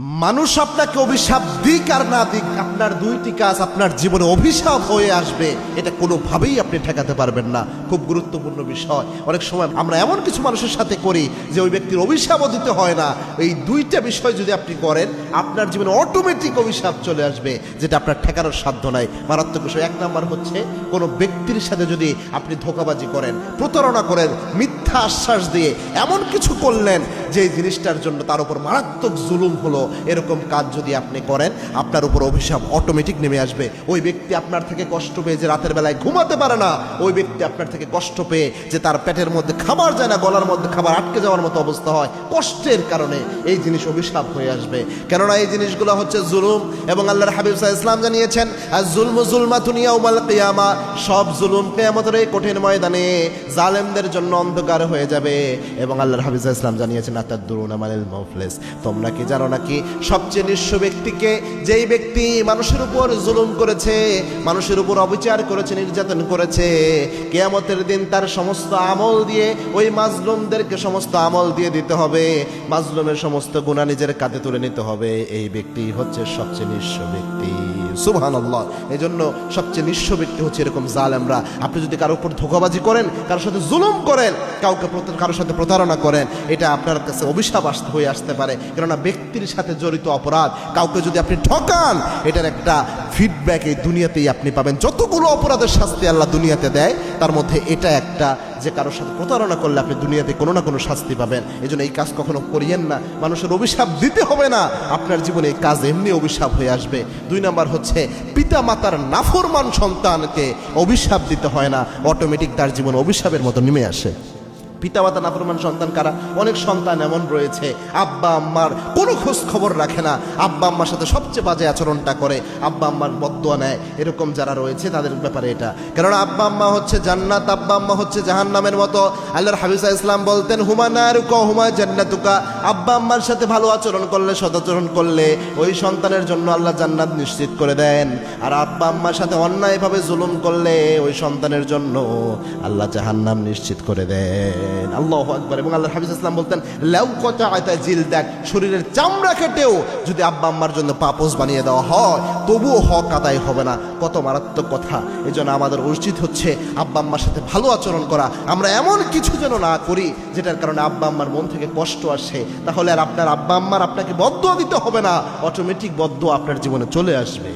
মানুষ আপনাকে অভিশাপ দিক আর না দিক, আপনার দুইটি কাজ আপনার জীবনে অভিশাপ হয়ে আসবে, এটা কোনোভাবেই আপনি ঠেকাতে পারবেন না। খুব গুরুত্বপূর্ণ বিষয়। অনেক সময় আমরা এমন কিছু মানুষের সাথে করি যে ওই ব্যক্তির অভিশাপও দিতে হয় না। এই দুইটা বিষয় যদি আপনি করেন, আপনার জীবনে অটোমেটিক অভিশাপ চলে আসবে, যেটা আপনার ঠেকানোর সাধ্য নাই। মারাত্মক বিষয়। এক নাম্বার হচ্ছে, কোনো ব্যক্তির সাথে যদি আপনি ধোকাবাজি করেন, প্রতারণা করেন, মিথ্যা আশ্বাস দিয়ে এমন কিছু করলেন যে জিনিসটার জন্য তার উপর মারাত্মক জুলুম হলো এরকম কাজ যদি আপনি করেন, আপনার উপর অভিশাপ অটোমেটিক নেমে আসবে। ওই ব্যক্তি আপনার থেকে কষ্ট পেয়ে যে রাতের বেলায় ঘুমাতে পারে না, ওই ব্যক্তি আপনার থেকে কষ্ট পেয়ে যে তার পেটের মধ্যে খাবার যায় না, গলার মধ্যে খাবার আটকে যাওয়ার মতো অবস্থা হয়, কষ্টের কারণে এই জিনিস অভিশাপ হয়ে আসবে। কেননা এই জিনিসগুলো হচ্ছে জুলুম এবং আল্লাহর হাবিব সাহা ইসলাম জানিয়েছেন জুলম জুলমা দুনিয়া উমাল কিয়ামা সব জুলুম কেয়ামতের এই কঠিন ময়দানে জালেমদের জন্য অন্ধকার হয়ে যাবে। এবং আল্লাহর হাবিব সাহা ইসলাম জানিয়েছেন আতার দুরুন আমাল মফলেস তোমরা কি জানো নাকি সবচেয়ে নিঃস্ব ব্যক্তিকে, যেই ব্যক্তি মানুষের উপর জুলুম করেছে, মানুষের উপর অবিচার করেছে, নির্যাতন করেছে, কেয়ামতের দিন তার সমস্ত আমল দিয়ে ওই মাজলুমদেরকে সমস্ত আমল দিয়ে দিতে হবে। মাজলুমের সমস্ত গুণা নিজের কাঁধে তুলে নিতে হবে। এই ব্যক্তি হচ্ছে সবচেয়ে নিঃস্ব ব্যক্তি। সুবহান আল্লাহ এই জন্য সবচেয়ে নিঃস্ব ব্যক্তি হচ্ছে এরকম জালেমরা। আপনি যদি কারোর উপর ধোকাবাজি করেন, কারোর সাথে জুলুম করেন, কাউকে কারোর সাথে প্রতারণা করেন, এটা আপনার কাছে অভিশাপ আসতে হয়ে আসতে পারে। কেননা ব্যক্তির সাথে জড়িত অপরাধ, কাউকে যদি আপনি ঠকান, এটার একটা ফিডব্যাক এই দুনিয়াতেই আপনি পাবেন। যতগুলো অপরাধের শাস্তি আল্লাহ দুনিয়াতে দেয়, তার মধ্যে এটা একটা যে কারোর সাথে প্রতারণা করলে আপনি দুনিয়াতে কোনো না কোনো শাস্তি পাবেন। এই এই কাজ কখনো করিয়েন না। মানুষের অভিশাপ দিতে হবে না। আপনার জীবনে এই কাজ এমনি অভিশাপ হয়ে আসবে। দুই নাম্বার হচ্ছে পিতা মাতার নাফরমান সন্তানকে অভিশাপ দিতে হয় না। অটোমেটিক তার জীবন অভিশাপের মতো নেমে আসে। পিতামাতা নাফরমান সন্তান কারা? অনেক সন্তান এমন রয়েছে। আব্বা, আম্মার কোনো খোঁজ খবর রাখে না। আব্বা, আম্মার সাথে সবচেয়ে বাজে আচরণটা করে। আব্বা, আম্মার বদুয়া নেয়। এরকম যারা রয়েছে, তাদের ব্যাপারে এটা। কারণ আব্বা, আম্মা হচ্ছে জান্নাত, আব্বা, আম্মা হচ্ছে জাহান্নামের মতো। আল্লাহর হাবিসা ইসলাম বলতেন, হুমা নারুকা, হুমা জান্নাতুকা। আব্বা আম্মার সাথে ভালো আচরণ করলে সদাচরণ করলে ওই সন্তানের জন্য আল্লাহ জান্নাত নিশ্চিত করে দেন। আর আব্বা আম্মার সাথে অন্যায়ভাবে জুলুম করলে ওই সন্তানের জন্য আল্লাহ জাহান্নাম নিশ্চিত করে দেন। আল্লাহ আকবার। এবং আল্লাহ হাফিজ ইসলাম বলতেন, লেউ কত আয়তা জিল দেখ শরীরের চামড়া কেটেও যদি আব্বা আম্মার জন্য পাপোস বানিয়ে দেওয়া হয়, তবুও হক আদায় হবে না। কত মারাত্মক কথা। এই জন্য আমাদের উচিত হচ্ছে আব্বা আম্মার সাথে ভালো আচরণ করা। আমরা এমন কিছু যেন না করি, যেটার কারণে আব্বা আম্মার মন থেকে কষ্ট আসে তাহলে আর আপনার আব্বা আম্মার আপনাকে বদ্ধ দিতে হবে না। অটোমেটিক বদ্ধ আপনার জীবনে চলে আসবে।